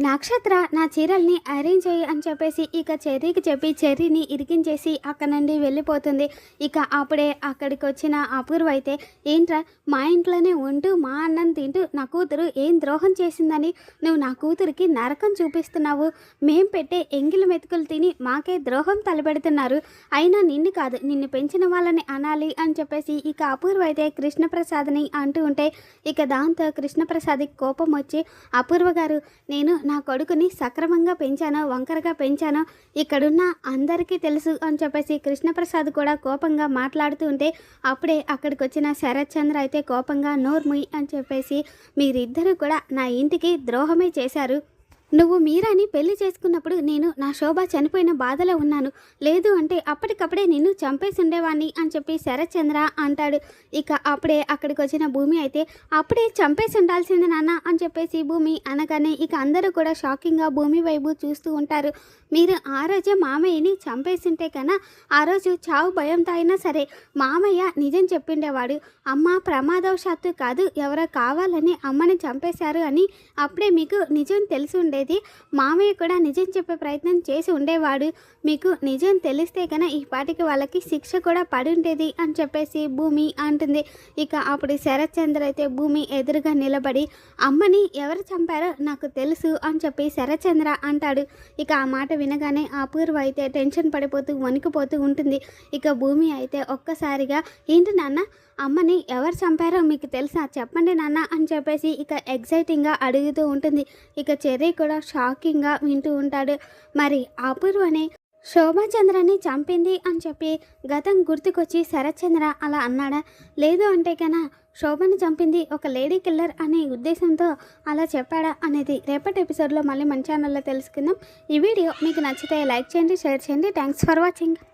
నక్షత్ర నా చీరల్ని అరేంజ్ చేయి అని చెప్పేసి ఇక చెర్రీకి చెప్పి చెర్రీని ఇరికించేసి అక్కడ నుండి వెళ్ళిపోతుంది. ఇక అప్పుడే అక్కడికి వచ్చిన అపూర్వ అయితే ఏంట్రా మా ఇంట్లోనే ఉంటూ మా అన్నం తింటూ నా కూతురు ఏం ద్రోహం చేసిందని నువ్వు నా కూతురికి నరకం చూపిస్తున్నావు? మేం పెట్టే ఎంగిలి మెతుకులు తిని మాకే ద్రోహం తలపెడుతున్నారు. అయినా నిన్ను కాదు నిన్ను పెంచిన వాళ్ళని అనాలి అని చెప్పేసి ఇక అపూర్వ అయితే కృష్ణప్రసాద్ని అంటూ ఉంటే ఇక దాంతో కృష్ణప్రసాద్కి కోపం వచ్చి అపూర్వ గారు నేను నా కొడుకుని సక్రమంగా పెంచాను వంకరగా పెంచాను ఇక్కడున్న అందరికీ తెలుసు అని చెప్పేసి కృష్ణప్రసాద్ కూడా కోపంగా మాట్లాడుతూ ఉంటే అప్పుడే అక్కడికి వచ్చిన శరత్ చంద్ర అయితే కోపంగా నోర్ముయ్ అని చెప్పేసి మీరిద్దరూ కూడా నా ఇంటికి ద్రోహమే చేశారు. నువ్వు మీరాని పెళ్ళి చేసుకున్నప్పుడు నేను నా శోభ చనిపోయిన బాధలో ఉన్నాను. లేదు అంటే అప్పటికప్పుడే నిన్ను చంపేసి ఉండేవాణ్ణి అని చెప్పి శరత్చంద్ర అంటాడు. ఇక అప్పుడే అక్కడికి వచ్చిన భూమి అయితే అప్పుడే చంపేసి ఉండాల్సింది నాన్న అని చెప్పేసి భూమి అనగానే ఇక అందరూ కూడా షాకింగ్గా భూమి వైపు చూస్తూ ఉంటారు. మీరు ఆ రోజే మామయ్యని చంపేసింటే కన్నా ఆ రోజు చావు భయంతో అయినా సరే మామయ్య నిజం చెప్పిండేవాడు. అమ్మ ప్రమాదవశాత్తు కాదు ఎవరో కావాలని అమ్మని చంపేశారు అని అప్పుడే మీకు నిజం తెలిసి ఉండే ఉండేది మామయ్య కూడా నిజం చెప్పే ప్రయత్నం చేసి ఉండేవాడు. మీకు నిజం తెలిస్తే కన్నా ఈ పాటికి వాళ్ళకి శిక్ష కూడా పడి ఉండేది అని చెప్పేసి భూమి అంటుంది. ఇక అప్పుడు శరత్ చంద్ర అయితే భూమి ఎదురుగా నిలబడి అమ్మని ఎవరు చంపారో నాకు తెలుసు అని చెప్పి శరత్ చంద్ర అంటాడు. ఇక ఆ మాట వినగానే ఆ అయితే టెన్షన్ పడిపోతూ వణికిపోతూ ఉంటుంది. ఇక భూమి అయితే ఒక్కసారిగా ఏంటి నాన్న అమ్మని ఎవరు చంపారో మీకు తెలుసా? చెప్పండి నాన్న అని చెప్పేసి ఇక ఎగ్జైటింగ్గా అడుగుతూ ఉంటుంది. ఇక చెర్రీ కూడా షాకింగ్గా వింటూ ఉంటాడు. మరి అపూర్వనే శోభాచంద్రని చంపింది అని చెప్పి గతం గుర్తుకొచ్చి శరత్చంద్ర అలా అన్నాడా? లేదు అంటే కన్నా శోభని చంపింది ఒక లేడీ కిల్లర్ అనే ఉద్దేశంతో అలా చెప్పాడా అనేది రేపటి ఎపిసోడ్లో మళ్ళీ మన ఛానల్లో తెలుసుకుందాం. ఈ వీడియో మీకు నచ్చితే లైక్ చేయండి షేర్ చేయండి. Thanks for watching.